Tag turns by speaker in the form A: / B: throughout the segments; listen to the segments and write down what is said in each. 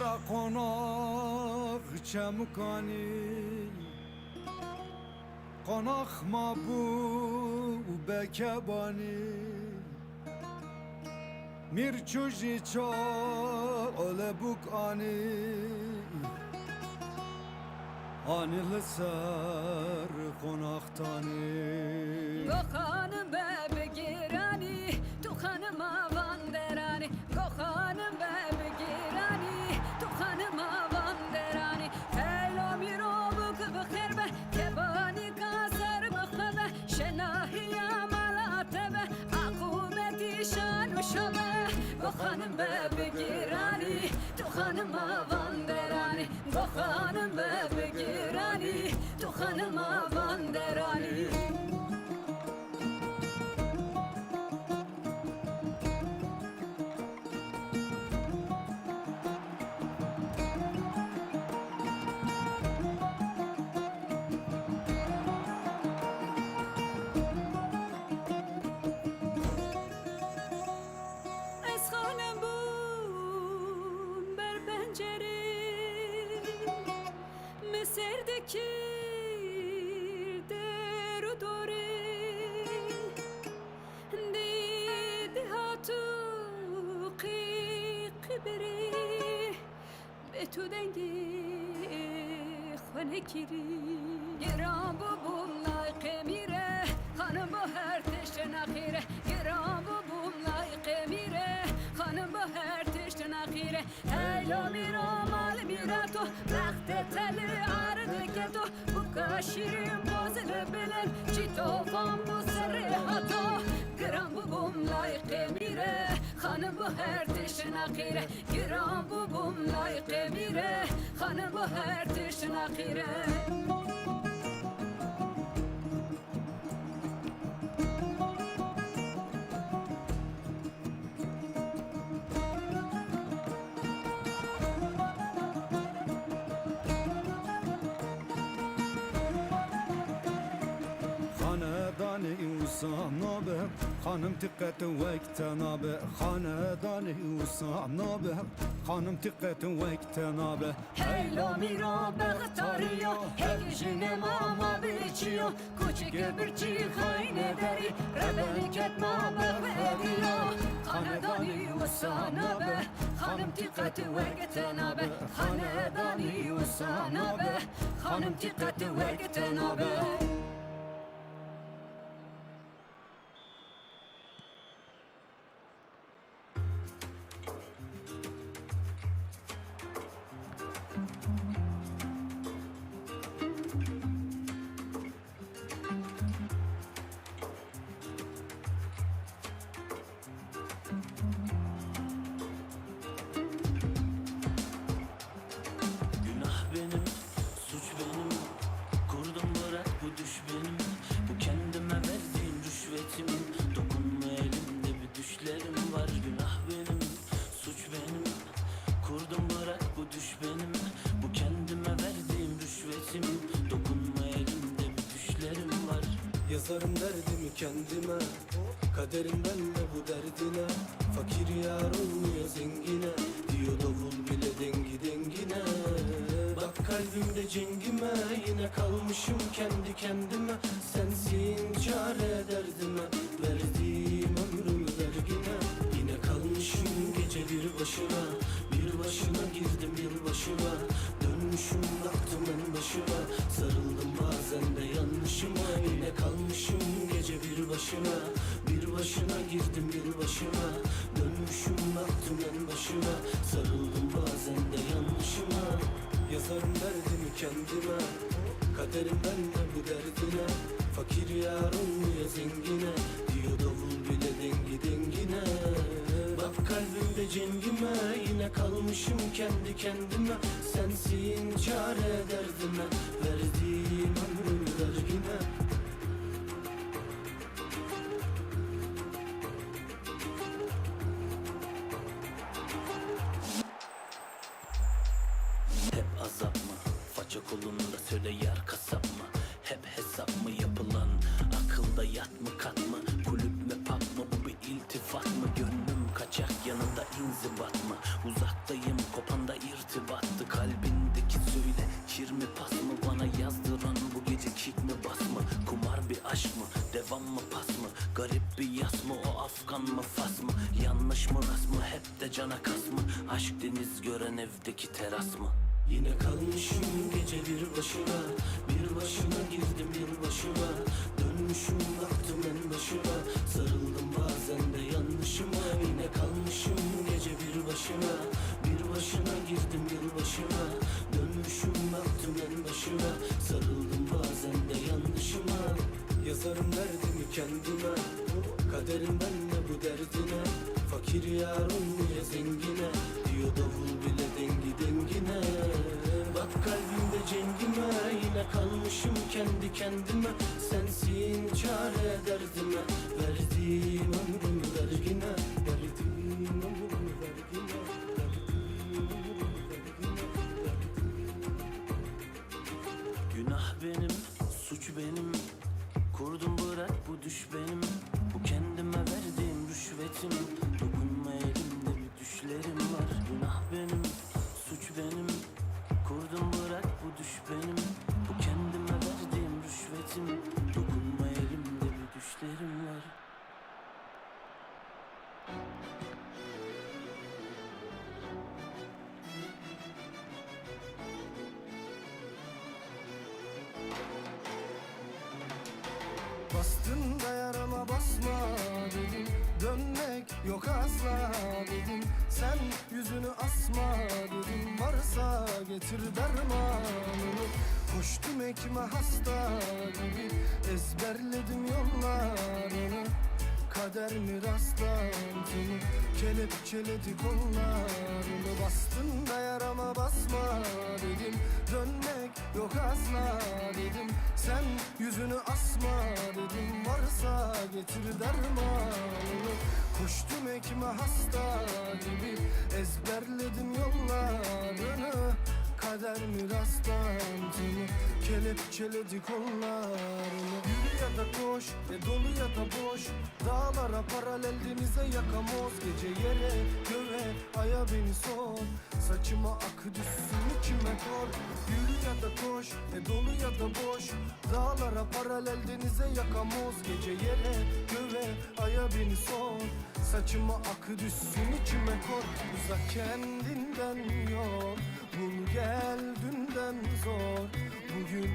A: Konak çemukani Konak ma bu bekebani Mir çuji çal ole buk ani Anil ser
B: be قیق بره به تو دنگی خانه گیری گرام بو بوم لایق میره خانم با هر تشت نخیره گرام بو بوم لایق میره خانم با هر تشت نخیره هیلا میرا مال میره تو رخت تل عرض که تو bu kaşirim bozulu bilen Çitofan bu sırrı her tişin akire Gram bu bum layık emire Hanım bu her tişin akire
A: خاندانی وسانابه خانم تقت وقت نابه خاندانی وسانابه خانم تقت وقت نابه
B: Heylo miro behtariyo Hekşine mama biçiyor Küçük birçi hayne deri Rebeli ketma behvediyo Hanedani ve sana be Hanım tikati ve getena be Hanedani ve sana be Hanım tikati ve
C: düş benim Bu kendime verdiğim rüşvetimin. Dokunma elimde bir düşlerim var Günah benim, suç benim Kurdum bırak bu düş benim. Bu kendime verdiğim rüşvetimin. Dokunma elimde bir düşlerim var.
D: Yazarım derdimi kendime Kaderimden de bu derdine. Fakir yar olmuyor zengine Diyor davul bile dengi dengine Bak kalbimde cengime Yine kalmışım kendi kendime. Sensin çare derdime Verdiğim ömrümü vergine. Yine kalmışım gece bir başına Bir başına girdim yılbaşına Dönmüşüm baktım en başıma Sarıldım bazen de yanlışıma. Yine kalmışım gece bir başına Bir başına girdim yılbaşına Dönmüşüm baktım en başıma Sarıldım bazen de yanlışıma Yazarım derdimi kendime Kaderimden de bu derdine. Fakir yar olmuyor zengine? Diyor davul bile dengi dengine. Bak kalbimde cengime Yine kalmışım kendi kendime. Sensin çare derdime Verdiğim ömrümü vergine
C: Yakında inzibat mı? Uzaktayım kopanda irtibattı Kalbindeki söyle kir mi pas mı? Bana yazdıran bu gece kick mi bas mı? Kumar bir aşk mı? Devam mı pas mı? Garip bir yas mı? O Afgan mı fas mı? Yanlış mı rast mı? Hep de cana kas mı? Aşk deniz gören evdeki teras mı?
D: Yine kalmışım gece bir başıma Bir başına girdim bir başıma Dönmüşüm baktım en başıma Sarıldım bazen de yanlışıma Yine kalmışım bir başıma Bir başına girdim bir başıma. Dönmüşüm baktım en başıma. Sarıldım bazen de yanlışıma. Yazarım derdimi kendime. Kaderimden de bu derdine. Fakir yar olmuyor zengine. Diyor davul bile dengi dengine. Bak kalbimde cengime. Yine kalmışım kendi kendime. Sensin çare derdime. Verdiğim ömrümü
A: Bastın da yarama basma dedim. Dönmek yok asla dedim. Sen yüzünü asma dedim. Varsa getir dermanını. Koştum ekme hasta gibi. Ezberledim yollarını. Kader mi rastlantını Kelepçeledi kollarını Bastın da yarama basma dedim. Dönmek yok asla dedim. Sen yüzünü asma dedim. Varsa getir dermanını. Koştum ekme hasta gibi Ezberledim yollarını Kader mi rastlantını Kelepçeledi kollarını. Yürü ya da koş e dolu ya da boş. Dağlara paralel denize yakamoz. Gece yere göğe aya beni sor. Saçıma akı düşsün içime kor. Yürü ya da koş e dolu ya da boş. Dağlara paralel denize yakamoz. Gece yere göğe aya beni sor. Saçıma akı düşsün içime kor. Uzak kendinden Bul gel dünden zor Bugün,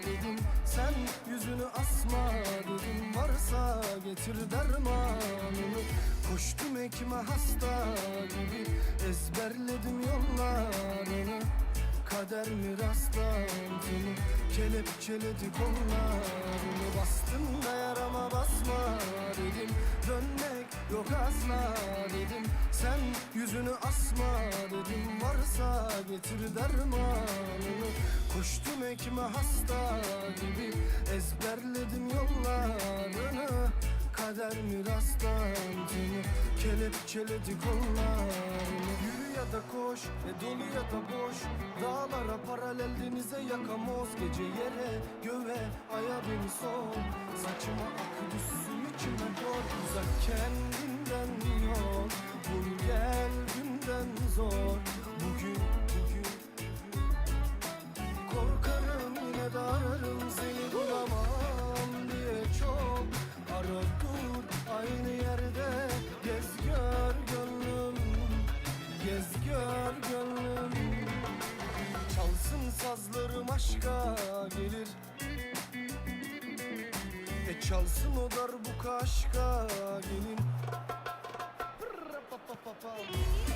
A: dedim Sen yüzünü asma dedim. Varsa getir dermanını. Koştum ekme hasta gibi Ezberledim yollarını. Kader mi rastlantını Kelepçeledi kollarını Bastın da yarama basma dedim. Dönmek yok asla dedim. Sen yüzünü asma getir dermanını. Koştum ekme hasta gibi Ezberledim yollarını. Kader mi rastlantını Kelepçeledi kollarını. Yürü ya da koş e dolu ya da boş. Dağlara paralel denize yakamoz Gece yere göğe aya beni sor Saçıma akı düşsün içime kor Uzak kendinden yol. Bul gel günden zor. Bugün çalsın o darbuka aşka gelin Pırra pa pa pa pa.